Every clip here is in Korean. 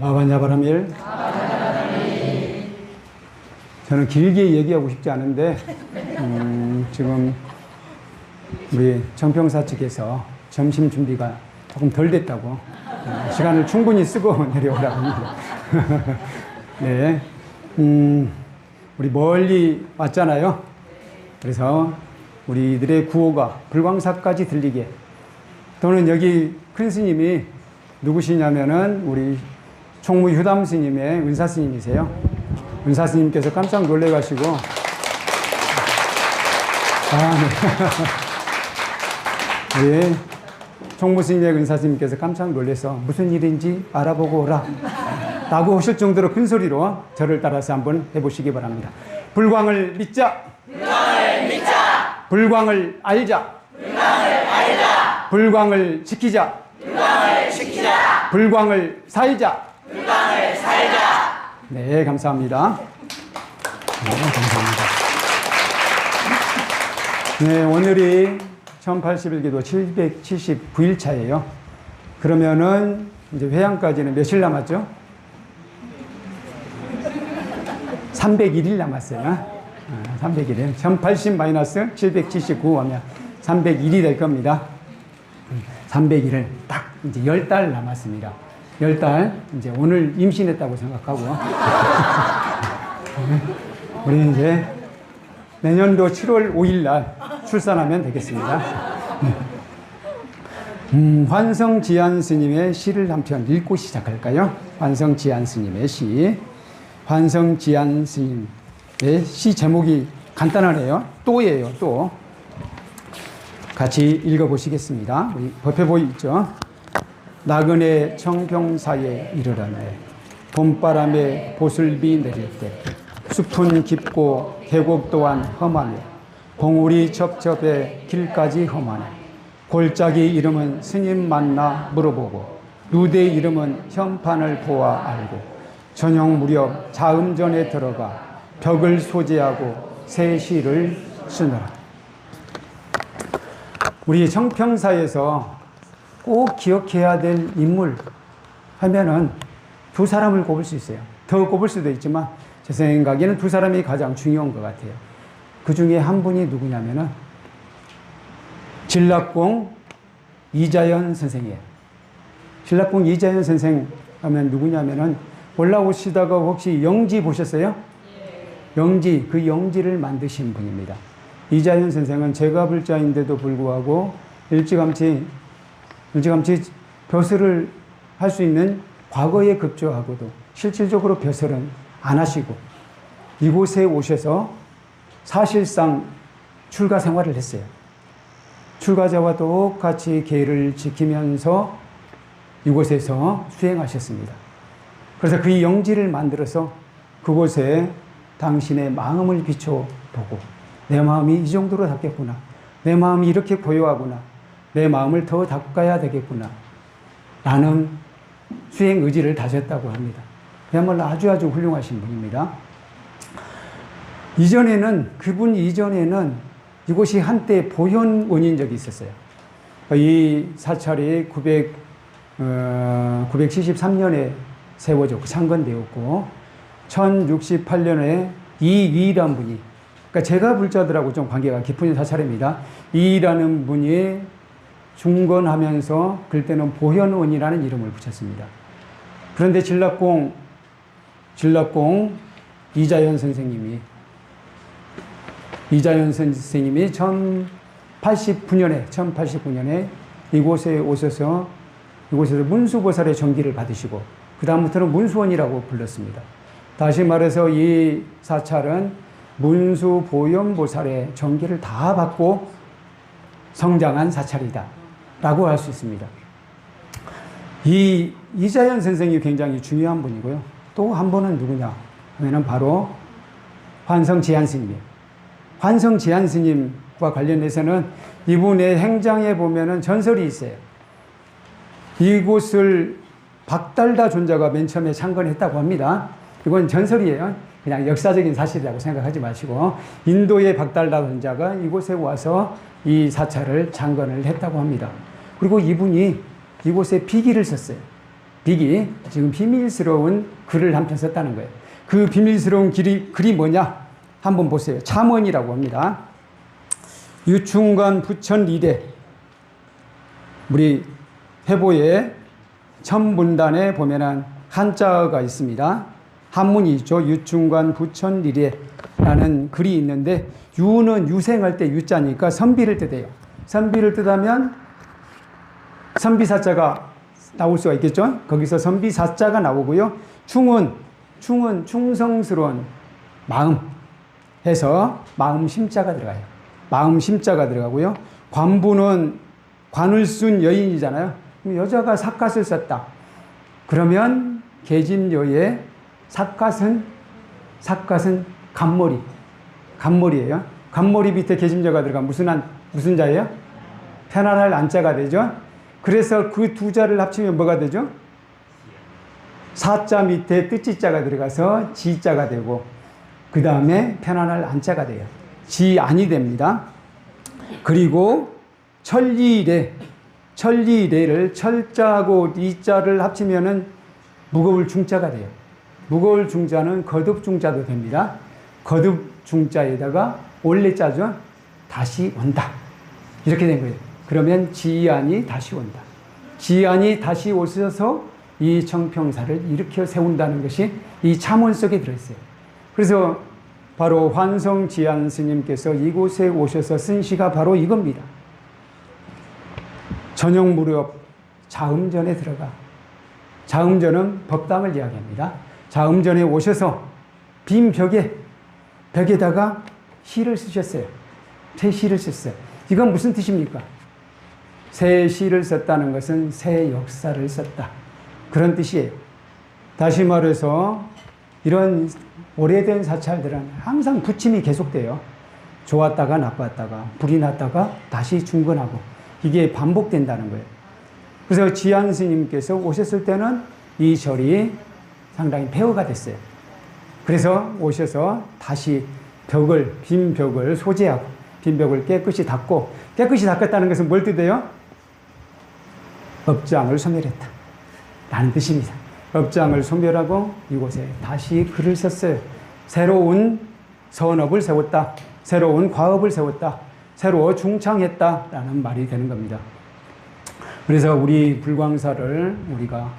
마반야바라밀. 저는 길게 얘기하고 싶지 않은데 음, 지금 우리 정평사 측에서 점심 준비가 조금 덜 됐다고 어, 시간을 충분히 쓰고 내려오라고 합니다. 네, 음, 우리 멀리 왔잖아요. 그래서 우리들의 구호가 불광사까지 들리게 또는 여기 큰 스님이 누구시냐면은 우리 총무 휴담 스님의 은사 스님이세요. 은사 스님께서 깜짝 놀래 가시고 아, 네. 네. 총무 스님의 은사 스님께서 깜짝 놀래서 무슨 일인지 알아보고 오라. 라고 하실 정도로 큰 소리로 저를 따라서 한번 해보시기 바랍니다. 불광을 믿자. 불광을 믿자. 불광을 알자. 불광을 알자. 불광을 지키자. 불광을 지키자. 불광을 살자. 네, 감사합니다. 네, 감사합니다. 네, 오늘이 1081기도 779일차예요. 그러면은 이제 회양까지는 며칠 남았죠? 301일 남았어요. 301일. 1080 마이너스 779 하면 301이 될 겁니다. 301을 딱 이제 10달 남았습니다. 10달, 이제 오늘 임신했다고 생각하고. 우리 이제 내년도 7월 5일 날 출산하면 되겠습니다. 음, 환성 지안 스님의 시를 한 편 읽고 시작할까요? 환성 지안 스님의 시. 환성 지안 스님의 시 제목이 간단하네요. 또예요, 또. 같이 읽어보시겠습니다. 우리 법회보이 있죠? 나그네 청평사에 이르라네. 봄바람에 보슬비 내릴 때 숲은 깊고 계곡 또한 험하며 봉우리 첩첩에 길까지 험하네. 골짜기 이름은 스님 만나 물어보고 누대 이름은 현판을 보아 알고 저녁 무렵 자음전에 들어가 벽을 소재하고 새 시를 쓰느라. 우리 청평사에서 꼭 기억해야 될 인물 하면은 두 사람을 꼽을 수 있어요. 더 꼽을 수도 있지만 제 생각에는 두 사람이 가장 중요한 것 같아요. 그 중에 한 분이 누구냐면은 진락공 이자연 선생이에요. 진락공 이자연 선생 하면 누구냐면은 올라오시다가 혹시 영지 보셨어요? 영지, 그 영지를 만드신 분입니다. 이자연 선생은 제가 불자인데도 불구하고 일찌감치, 일찌감치 벼슬을 할 수 있는 과거에 급조하고도 실질적으로 벼슬은 안 하시고 이곳에 오셔서 사실상 출가 생활을 했어요. 출가자와 똑같이 계를 지키면서 이곳에서 수행하셨습니다. 그래서 그 영지를 만들어서 그곳에 당신의 마음을 비춰보고 내 마음이 이 정도로 닦겠구나. 내 마음이 이렇게 고요하구나. 내 마음을 더 닦아야 되겠구나. 라는 수행 의지를 다졌다고 합니다. 그야말로 아주 아주 훌륭하신 분입니다. 이전에는, 그분 이전에는 이곳이 한때 보현 원인 적이 있었어요. 이 사찰이 900, 어, 973년에 세워졌고, 창건되었고, 1068년에 이위란 분이, 그러니까 제가 불자들하고 좀 관계가 깊은 사찰입니다. 이라는 분이 중건하면서 그때는 보현원이라는 이름을 붙였습니다. 그런데 진락공, 진락공 이자연 선생님이 이자연 선생님이 1089년에 1089년에 이곳에 오셔서 이곳에서 문수보살의 정기를 받으시고 그 다음부터는 문수원이라고 불렀습니다. 다시 말해서 이 사찰은 문수보현보살의 정기를 다 받고 성장한 사찰이다 라고 할 수 있습니다. 이 이자연 선생이 굉장히 중요한 분이고요. 또 한 분은 누구냐 하면은 바로 환성 지한 스님이에요. 환성 지한 스님과 관련해서는 이분의 행장에 보면은 전설이 있어요. 이곳을 박달다 존자가 맨 처음에 창건했다고 합니다. 이건 전설이에요. 그냥 역사적인 사실이라고 생각하지 마시고 인도의 박달다 존자가 이곳에 와서 이 사찰을 창건을 했다고 합니다. 그리고 이분이 이곳에 비기를 썼어요. 빅이 지금 비밀스러운 글을 한 편 썼다는 거예요. 그 비밀스러운 길이, 글이 뭐냐? 한번 보세요. 참원이라고 합니다. 유충관 부천 이대 우리 회보에 천문단에 보면은 한자가 있습니다. 한문이 있죠. 유충관 부천 이대라는 글이 있는데 유는 유생할 때 유자니까 선비를 뜻해요. 선비를 뜻하면 선비사자가 나올 수가 있겠죠. 거기서 선비사자가 나오고요. 충은 충은 충성스러운 마음 해서 마음 심자가 들어가요. 마음 심자가 들어가고요. 관부는 관을 쓴 여인이잖아요. 여자가 삿갓을 썼다. 그러면 계진여의 삿갓은 삿갓은 간머리 간머리예요. 간머리 밑에 계진여가 들어가 무슨 한 무슨 자예요? 편안할 안자가 되죠. 그래서 그 두 자를 합치면 뭐가 되죠? 사자 밑에 뜻지자가 들어가서 지자가 되고 그 다음에 편안할 안자가 돼요. 지안이 됩니다. 그리고 천리래 천리래를 철자하고 리자를 합치면은 무거울 중자가 돼요. 무거울 중자는 거듭 중자도 됩니다. 거듭 중자에다가 원래 자죠. 다시 온다. 이렇게 된 거예요. 그러면 지안이 다시 온다. 지안이 다시 오셔서 이 청평사를 일으켜 세운다는 것이 이 참원 속에 들어있어요. 그래서 바로 환성 지안 스님께서 이곳에 오셔서 쓴 시가 바로 이겁니다. 저녁 무렵 자음전에 들어가. 자음전은 법당을 이야기합니다. 자음전에 오셔서 빈 벽에 벽에다가 시를 쓰셨어요. 새 시를 썼어요. 이건 무슨 뜻입니까? 새 시를 썼다는 것은 새 역사를 썼다. 그런 뜻이에요. 다시 말해서 이런 오래된 사찰들은 항상 부침이 계속돼요. 좋았다가 나빴다가 불이 났다가 다시 중건하고 이게 반복된다는 거예요. 그래서 지안 스님께서 오셨을 때는 이 절이 상당히 폐허가 됐어요. 그래서 오셔서 다시 벽을 빈 벽을 소재하고 빈 벽을 깨끗이 닦고 깨끗이 닦았다는 것은 뭘 뜻해요? 업장을 소멸했다. 라는 뜻입니다. 업장을 소멸하고 이곳에 다시 글을 썼어요. 새로운 선업을 세웠다. 새로운 과업을 세웠다. 새로 중창했다. 라는 말이 되는 겁니다. 그래서 우리 불광사를 우리가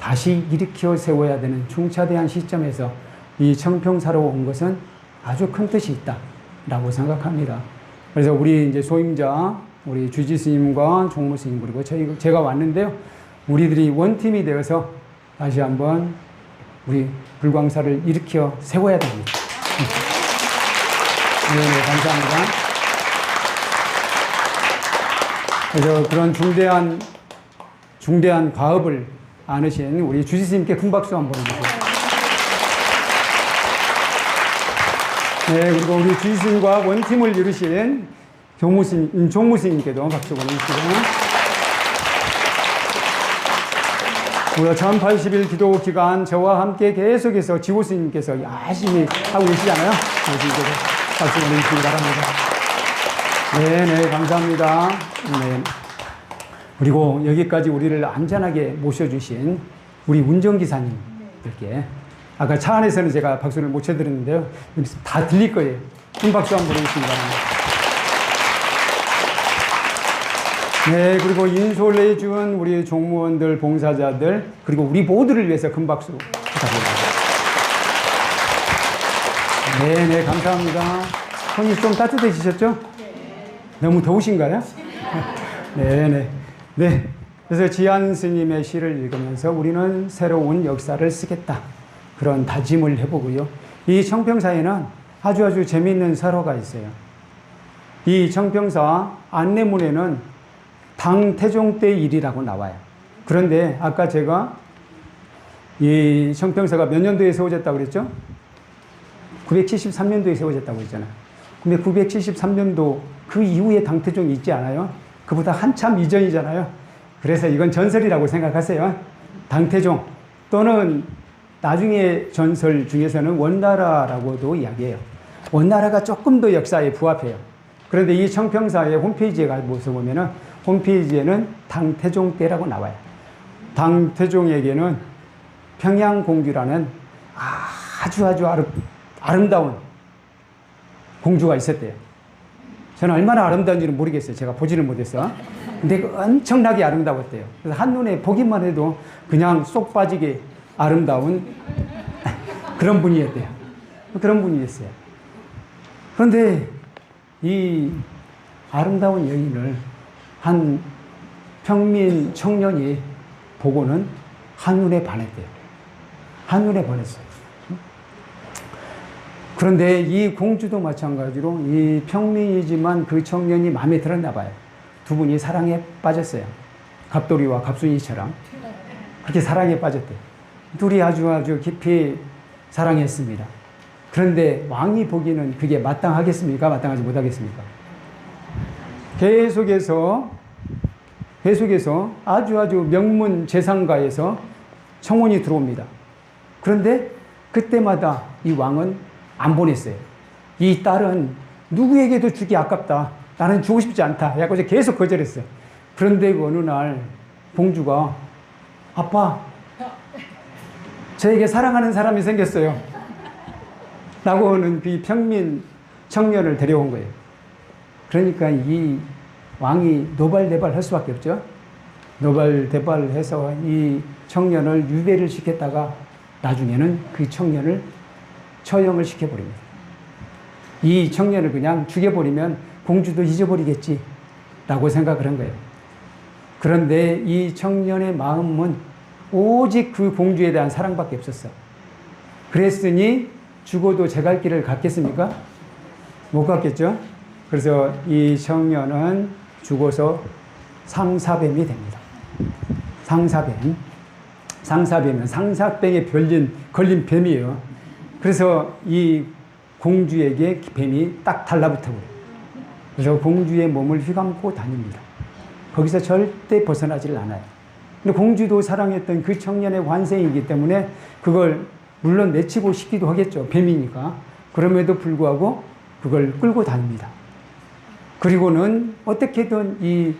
다시 일으켜 세워야 되는 중차대한 시점에서 이 청평사로 온 것은 아주 큰 뜻이 있다. 라고 생각합니다. 그래서 우리 이제 소임자, 우리 주지 스님과 종무 스님 그리고 저희, 제가 왔는데요. 우리들이 원팀이 되어서 다시 한번 우리 불광사를 일으켜 세워야 됩니다. 네, 네, 감사합니다. 그래서 그런 중대한, 중대한 과업을 안으신 우리 주지스님께 큰 박수 한번 주세요. 네, 그리고 우리 주지스님과 원팀을 이루신 교무스님, 종무스님께도 박수 보내주시고. 우리가 1080일 기도 기간 저와 함께 계속해서 지호스님께서 열심히 하고 계시잖아요. 지호스님께서 박수 보내주시기 바랍니다. 네, 네, 감사합니다. 네. 그리고 여기까지 우리를 안전하게 모셔주신 우리 운전기사님들께 아까 차 안에서는 제가 박수를 못 쳐드렸는데요. 다 들릴 거예요. 큰 박수 한번 보내주시기 바랍니다. 네, 그리고 인솔 해준 우리 종무원들, 봉사자들, 그리고 우리 모두를 위해서 큰 박수 부탁드립니다. 네, 네, 감사합니다. 손이 좀 따뜻해지셨죠? 너무 더우신가요? 네, 네. 네. 그래서 지안 스님의 시를 읽으면서 우리는 새로운 역사를 쓰겠다. 그런 다짐을 해보고요. 이 청평사에는 아주 아주 재미있는 설화가 있어요. 이 청평사 안내문에는 당태종 때 일이라고 나와요. 그런데 아까 제가 이 청평사가 몇 년도에 세워졌다고 그랬죠? 973년도에 세워졌다고 했잖아요. 근데 973년도 그 이후에 당태종이 있지 않아요? 그보다 한참 이전이잖아요. 그래서 이건 전설이라고 생각하세요. 당태종 또는 나중에 전설 중에서는 원나라라고도 이야기해요. 원나라가 조금 더 역사에 부합해요. 그런데 이 청평사의 홈페이지에 가서 보면은 홈페이지에는 당태종 때라고 나와요. 당태종에게는 평양공주라는 아주 아주 아름, 아름다운 공주가 있었대요. 저는 얼마나 아름다운지는 모르겠어요. 제가 보지는 못했어. 근데 그 엄청나게 아름다웠대요. 그래서 한눈에 보기만 해도 그냥 쏙 빠지게 아름다운 그런 분이었대요. 그런 분이었어요. 그런데 이 아름다운 여인을 한 평민 청년이 보고는 한눈에 반했대요. 한눈에 반했어요. 그런데 이 공주도 마찬가지로 이 평민이지만 그 청년이 마음에 들었나 봐요. 두 분이 사랑에 빠졌어요. 갑돌이와 갑순이처럼. 그렇게 사랑에 빠졌대요. 둘이 아주 아주 깊이 사랑했습니다. 그런데 왕이 보기에는 그게 마땅하겠습니까? 마땅하지 못하겠습니까? 계속해서 계속해서 아주 아주 명문 재상가에서 청혼이 들어옵니다. 그런데 그때마다 이 왕은 안 보냈어요. 이 딸은 누구에게도 주기 아깝다. 나는 주고 싶지 않다. 약간 계속 거절했어요. 그런데 어느 날 공주가 아빠 저에게 사랑하는 사람이 생겼어요. 라고 하는 그 평민 청년을 데려온 거예요. 그러니까 이 왕이 노발대발 할 수밖에 없죠. 노발대발 해서 이 청년을 유배를 시켰다가 나중에는 그 청년을 처형을 시켜버립니다. 이 청년을 그냥 죽여버리면 공주도 잊어버리겠지. 라고 생각을 한 거예요. 그런데 이 청년의 마음은 오직 그 공주에 대한 사랑밖에 없었어. 그랬으니 죽어도 제 갈 길을 갔겠습니까? 못 갔겠죠? 그래서 이 청년은 죽어서 상사뱀이 됩니다. 상사뱀. 상사뱀은 상사병에 걸린, 걸린 뱀이에요. 그래서 이 공주에게 뱀이 딱 달라붙어 버려요. 그래서 공주의 몸을 휘감고 다닙니다. 거기서 절대 벗어나질 않아요. 근데 공주도 사랑했던 그 청년의 관생이기 때문에 그걸 물론 내치고 싶기도 하겠죠. 뱀이니까. 그럼에도 불구하고 그걸 끌고 다닙니다. 그리고는 어떻게든 이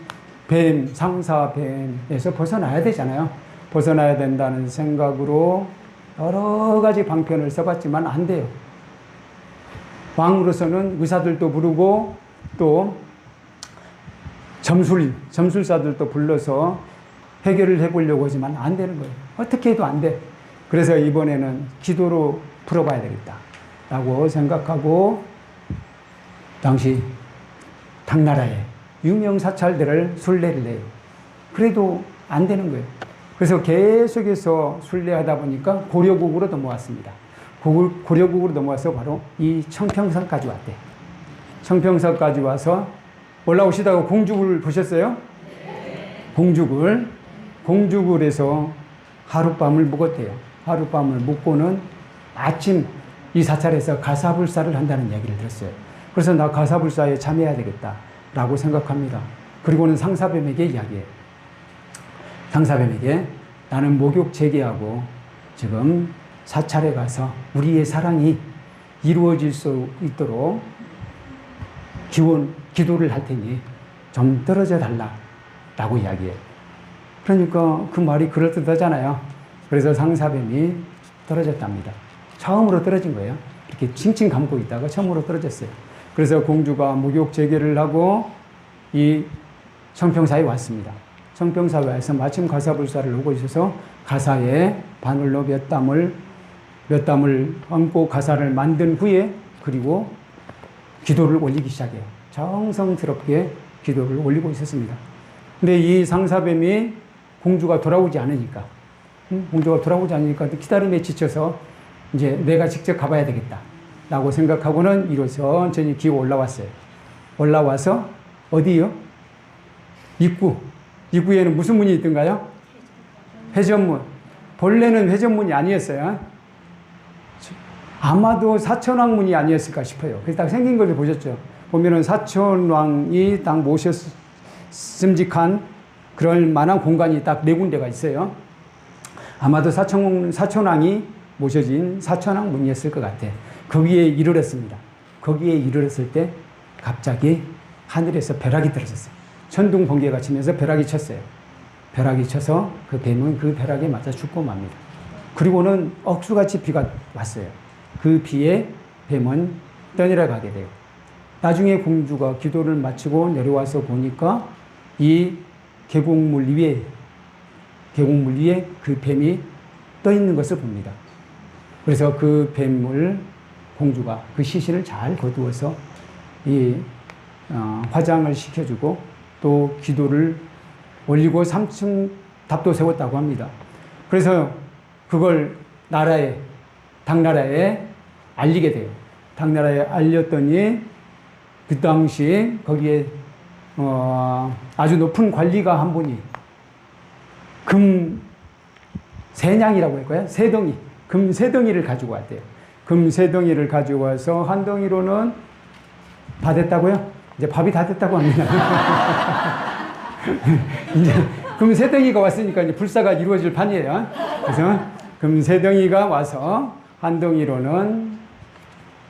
뱀, 상사 뱀에서 벗어나야 되잖아요. 벗어나야 된다는 생각으로 여러 가지 방편을 써봤지만 안 돼요. 왕으로서는 의사들도 부르고 또 점술, 점술사들도 불러서 해결을 해보려고 하지만 안 되는 거예요. 어떻게 해도 안 돼. 그래서 이번에는 기도로 풀어봐야 되겠다. 라고 생각하고 당시 당나라에 유명 사찰들을 순례를 해요. 그래도 안 되는 거예요. 그래서 계속해서 순례하다 보니까 고려국으로 넘어왔습니다. 고- 고려국으로 넘어와서 바로 이 청평선까지 왔대. 청평선까지 와서 올라오시다가 공주굴 보셨어요? 공주굴. 공주굴에서 하룻밤을 묵었대요. 하룻밤을 묵고는 아침 이 사찰에서 가사불사를 한다는 얘기를 들었어요. 그래서 나 가사불사에 참여해야 되겠다. 라고 생각합니다. 그리고는 상사뱀에게 이야기해요. 상사뱀에게 나는 목욕 재개하고 지금 사찰에 가서 우리의 사랑이 이루어질 수 있도록 기원, 기도를 할 테니 좀 떨어져 달라. 라고 이야기해요. 그러니까 그 말이 그럴듯하잖아요. 그래서 상사뱀이 떨어졌답니다. 처음으로 떨어진 거예요. 이렇게 칭칭 감고 있다가 처음으로 떨어졌어요. 그래서 공주가 목욕 재개를 하고 이 청평사에 왔습니다. 청평사에 와서 마침 가사불사를 오고 있어서 가사에 바늘로 몇 담을 몇 담을 얹고 가사를 만든 후에 그리고 기도를 올리기 시작해요. 정성스럽게 기도를 올리고 있었습니다. 근데 이 상사뱀이 공주가 돌아오지 않으니까, 응? 공주가 돌아오지 않으니까 기다림에 지쳐서 이제 내가 직접 가봐야 되겠다. 라고 생각하고는 이로 천천히 기어 올라왔어요. 올라와서 어디요? 입구. 입구에는 무슨 문이 있던가요? 회전문. 본래는 회전문이 아니었어요. 아마도 사천왕문이 아니었을까 싶어요. 그래서 딱 생긴 걸 보셨죠? 보면은 사천왕이 딱 모셨음직한 그럴 만한 공간이 딱 네 군데가 있어요. 아마도 사천, 사천왕이 모셔진 사천왕 문이었을 것 같아. 거기에 이르렀습니다. 거기에 이르렀을 때 갑자기 하늘에서 벼락이 떨어졌어요. 천둥 번개가 치면서 벼락이 쳤어요. 벼락이 쳐서 그 뱀은 그 벼락에 맞아 죽고 맙니다. 그리고는 억수같이 비가 왔어요. 그 비에 뱀은 떠내려 가게 돼요. 나중에 공주가 기도를 마치고 내려와서 보니까 이 계곡물 위에 계곡물 위에 그 뱀이 떠 있는 것을 봅니다. 그래서 그 뱀을 공주가 그 시신을 잘 거두어서 이 어, 화장을 시켜주고 또 기도를 올리고 3층 답도 세웠다고 합니다. 그래서 그걸 나라에 당나라에 알리게 돼요. 당나라에 알렸더니 그 당시 거기에 어, 아주 높은 관리가 한 분이 금 세냥이라고 할까요? 세 덩이, 금 세 덩이를 가지고 왔대요. 금 세 덩이를 가지고 와서 한 덩이로는 다 됐다고요? 이제 밥이 다 됐다고 합니다. 이제 금 세 덩이가 왔으니까 이제 불사가 이루어질 판이에요. 그래서 금 세 덩이가 와서 한 덩이로는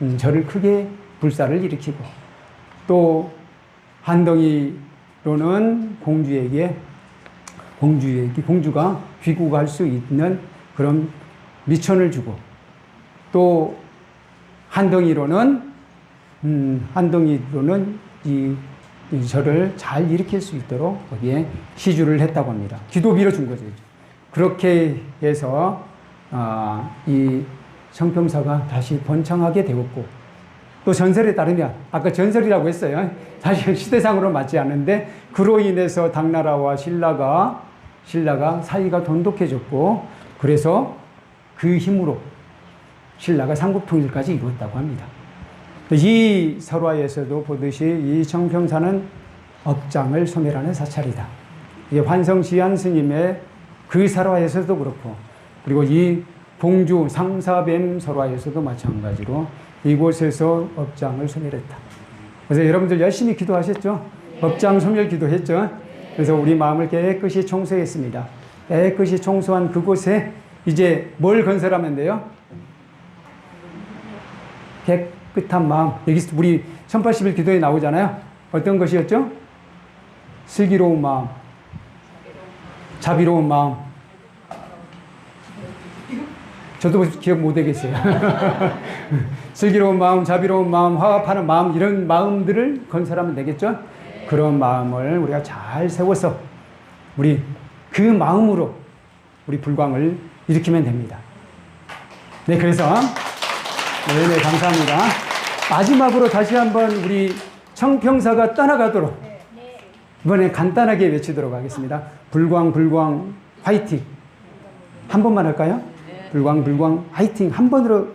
음, 절을 크게 불사를 일으키고 또 한 덩이로는 공주에게 공주에게 공주가 귀국할 수 있는 그런 미천을 주고 또 한 덩이로는 음, 한 덩이로는 이, 이 절을 잘 일으킬 수 있도록 거기에 시주를 했다고 합니다. 기도 빌어준 거죠. 그렇게 해서 아, 이 성평사가 다시 번창하게 되었고 또 전설에 따르면 아까 전설이라고 했어요. 사실 시대상으로 맞지 않는데 그로 인해서 당나라와 신라가 신라가 사이가 돈독해졌고 그래서 그 힘으로 신라가 삼국 통일까지 이루었다고 합니다. 이 설화에서도 보듯이 이 청평사는 업장을 소멸하는 사찰이다. 이 환성시안 스님의 그 설화에서도 그렇고 그리고 이 봉주 상사뱀 설화에서도 마찬가지로 이곳에서 업장을 소멸했다. 그래서 여러분들 열심히 기도하셨죠? 업장 소멸 기도했죠? 그래서 우리 마음을 깨끗이 청소했습니다. 깨끗이 청소한 그곳에 이제 뭘 건설하면 돼요? 깨끗한 마음. 여기 우리 1080일 기도에 나오잖아요. 어떤 것이었죠? 슬기로운 마음, 자비로운 마음. 저도 기억 못 하겠어요. 슬기로운 마음, 자비로운 마음, 화합하는 마음, 이런 마음들을 건설하면 되겠죠? 그런 마음을 우리가 잘 세워서 우리 그 마음으로 우리 불광을 일으키면 됩니다. 네, 그래서 네, 네, 감사합니다. 마지막으로 다시 한번 우리 청평사가 떠나가도록 이번에 간단하게 외치도록 하겠습니다. 불광, 불광, 화이팅. 한 번만 할까요? 불광, 불광, 화이팅. 한 번으로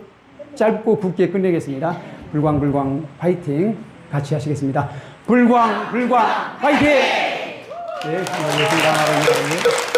짧고 굵게 끝내겠습니다. 불광, 불광, 화이팅. 같이 하시겠습니다. 불광, 불광, 화이팅! 네, 수고하셨습니다.